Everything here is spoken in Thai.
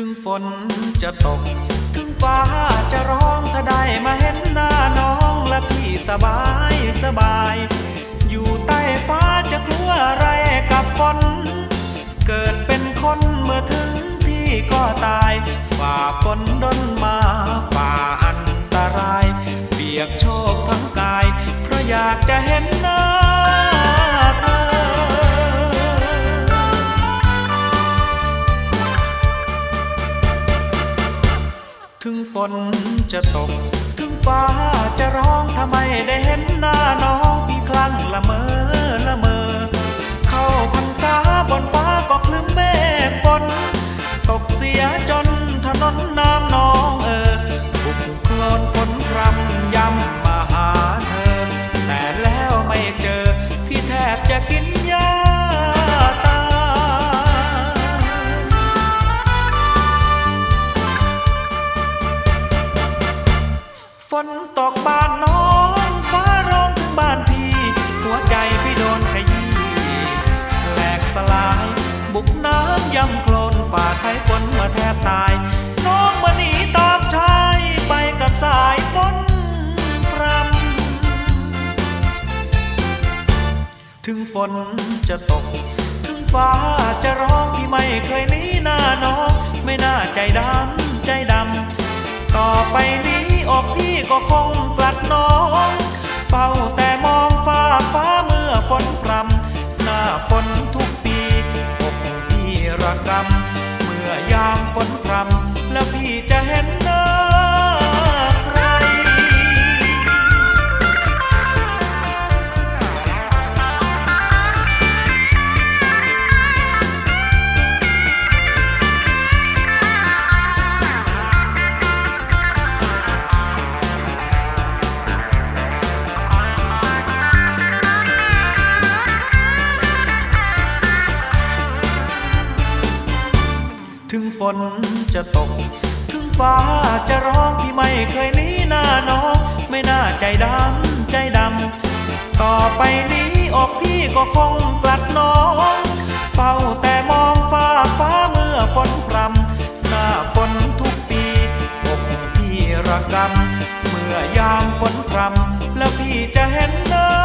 ถึงฝนจะตก ถึงฟ้าจะร้องถ้าได้มาเห็นหน้าน้องและพี่สบายสบาย อยู่ใต้ฟ้าจะกลัวอะไรกับฝนเกิดเป็นคนเมื่อถึงที่ก็ตาย ฝ่าฝนดนมาฝ่าอันตราย เปียกโชกทั้งกาย เพราะอยากจะเห็น ฝนจะตก ถึงฟ้าจะร้องถ้าไมได้เห็นหน้าน้องพี่คลั่งละเมอละเมอ เข้าพรรษาบนฟ้าก็คลึ้มเมฆฝน ตกเสียจนถนนน้ำนองเออบุกโคลนฝนพรำยำมาหาเธอ แต่แล้วไม่เจอ พี่แทบจะกิน ฝนตกบ้านน้องฟ้าร้องถึงบ้านพี่ หัวใจพี่โดนขยี้แหลกสลาย บุกน้ำยำโคลนฝ่าไทยฝนมาแทบตาย น้องมาหนีตามชายไปกับสายฝนพรำถึงฝนจะตก ถึงฟ้าจะร้องพี่ไม่เคยหนีหน้าน้อง ไม่น่าใจดำใจดำต่อไปนี้ อกพี่ก็คงกลัดน้องเฝ้าแต่มองฟ้าฟ้าเมื่อฝนพรำหน้าฝนทุกปีอกพี่ระกำ ฝนจะตก ถึงฟ้าจะร้องพี่ไม่เคยหนีหน้าน้อง ไม่น่าใจดำใจดำ ต่อไปนี้อกพี่ก็คงกลัดน้องเฝ้าแต่มองฟ้าฟ้าเมื่อฝนพรำหน้าฝนทุกปีอกพี่ระกำเมื่อยามฝนพรำแล้วพี่จะเห็นหน้า